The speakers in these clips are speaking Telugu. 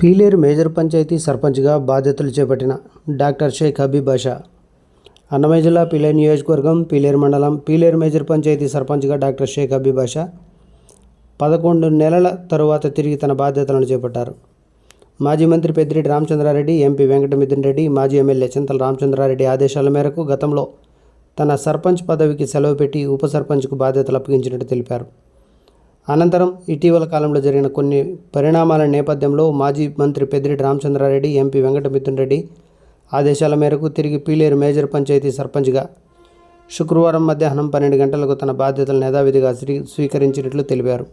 పీలేరు మేజర్ పంచాయతీ సర్పంచ్గా బాధ్యతలు చేపట్టిన డాక్టర్ షేక్ హబీబ్ బాషా అన్నమయ్య జిల్లా పీలేరు నియోజకవర్గం పీలేరు మండలం పీలేరు మేజర్ పంచాయతీ సర్పంచ్గా డాక్టర్ షేక్ హబీబ్ బాషా పదకొండు నెలల తరువాత తిరిగి తన బాధ్యతలను చేపట్టారు. మాజీ మంత్రి పెద్దిరెడ్డి రామచంద్రారెడ్డి ఎంపీ వెంకటమిథున్ రెడ్డి మాజీ ఎమ్మెల్యే చింతల రామచంద్రారెడ్డి ఆదేశాల మేరకు గతంలో తన సర్పంచ్ పదవికి సెలవు పెట్టి ఉప సర్పంచ్కు బాధ్యతలు అప్పగించినట్టు తెలిపారు. అనంతరం ఇటీవల కాలంలో జరిగిన కొన్ని పరిణామాల నేపథ్యంలో మాజీ మంత్రి పెద్దిరెడ్డి రామచంద్రారెడ్డి ఎంపీ వెంకటమిథున్ రెడ్డి ఆదేశాల మేరకు తిరిగి పీలేరు మేజర్ పంచాయతీ సర్పంచ్గా శుక్రవారం మధ్యాహ్నం పన్నెండు గంటలకు తన బాధ్యతలను యథావిధిగా స్వీకరించినట్లు తెలిపారు.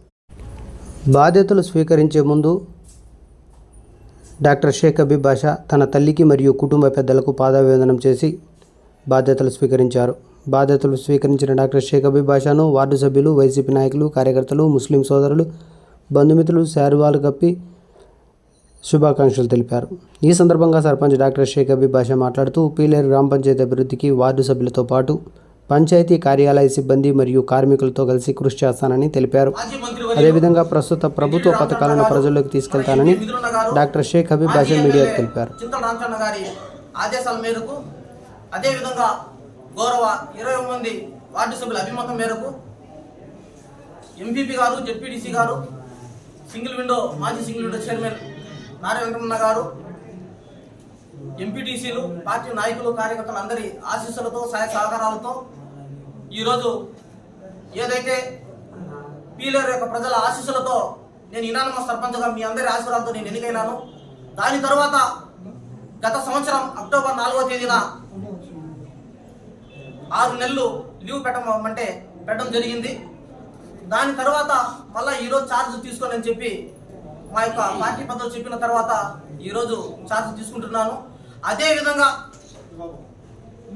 బాధ్యతలు స్వీకరించే ముందు డాక్టర్ షేక్ అబీ బాషా తన తల్లికి మరియు కుటుంబ పెద్దలకు పాదాభివందనం చేసి బాధ్యతలు స్వీకరించారు. బాధ్యతలు స్వీకరించిన డాక్టర్ షేక్ హబీబ్ బాషాను వార్డు సభ్యులు వైసీపీ నాయకులు కార్యకర్తలు ముస్లిం సోదరులు బంధుమిత్రులు శారువాలు కప్పి శుభాకాంక్షలు తెలిపారు. ఈ సందర్భంగా సర్పంచ్ డాక్టర్ షేక్ హబీబ్ బాషా మాట్లాడుతూ పీలేరు గ్రామ పంచాయతీ అభివృద్ధికి వార్డు సభ్యులతో పాటు పంచాయతీ కార్యాలయ సిబ్బంది మరియు కార్మికులతో కలిసి కృషి చేస్తానని తెలిపారు. అదేవిధంగా ప్రస్తుత ప్రభుత్వ పథకాలను ప్రజల్లోకి తీసుకెళ్తానని డాక్టర్ షేక్ హబీబ్ బాషా మీడియాకు తెలిపారు. అదేవిధంగా గౌరవ ఇరవై మంది వార్డు సభ్యుల అభిమతం మేరకు ఎంపీపీ గారు జెడ్పీటీసీ గారు సింగిల్ విండో మాజీ single window chairman Nara Venkataramana గారు ఎంపీటీసీలు పార్టీ నాయకులు కార్యకర్తలు అందరి ఆశీస్సులతో సహాయ సహకారాలతో ఈరోజు ఏదైతే పీలర్ యొక్క ప్రజల ఆశీస్సులతో నేను ఇనానమ సర్పంచ్గా మీ అందరి ఆశీర్వాదంతో నేను ఎన్నికైనాను దాని తర్వాత గత సంవత్సరం అక్టోబర్ నాలుగో తేదీన ఆరు నెలలు లీవ్ పెట్టమంటే పెట్టడం జరిగింది. దాని తర్వాత మళ్ళీ ఈరోజు ఛార్జ్ తీసుకోనని అని చెప్పి మా యొక్క పార్టీ పద్ధతులు చెప్పిన తర్వాత ఈరోజు ఛార్జ్ తీసుకుంటున్నాను. అదేవిధంగా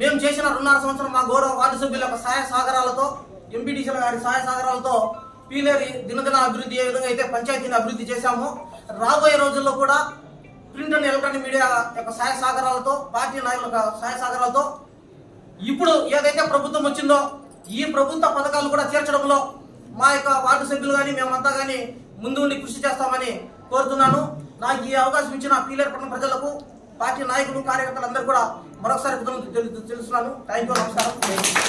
మేము చేసిన రెండున్నర సంవత్సరం మా గౌరవ వార్డు సభ్యుల యొక్క సహాయ సహకారాలతో ఎంపీటీసీల గారి సహాయ సహకారాలతో పీలేరి దినదిన అభివృద్ధి ఏ విధంగా అయితే పంచాయతీని అభివృద్ధి చేశామో రాబోయే రోజుల్లో కూడా ప్రింట్ అండ్ ఎలక్ట్రానిక్ మీడియా యొక్క సహాయ సహకారాలతో పార్టీ నాయకుల యొక్క సహాయ సహకారాలతో ఇప్పుడు ఏదైతే ప్రభుత్వం వచ్చిందో ఈ ప్రభుత్వ పథకాలు కూడా చేర్చడంలో మా యొక్క వార్డు సభ్యులు కానీ మేమంతా కానీ ముందు ఉండి కృషి చేస్తామని కోరుతున్నాను. నాకు ఈ అవకాశం ఇచ్చిన పీలేరు పట్టణ ప్రజలకు పార్టీ నాయకులు కార్యకర్తలందరూ కూడా మరొకసారి తెలుస్తున్నాను. థ్యాంక్ యూ నమస్కారం.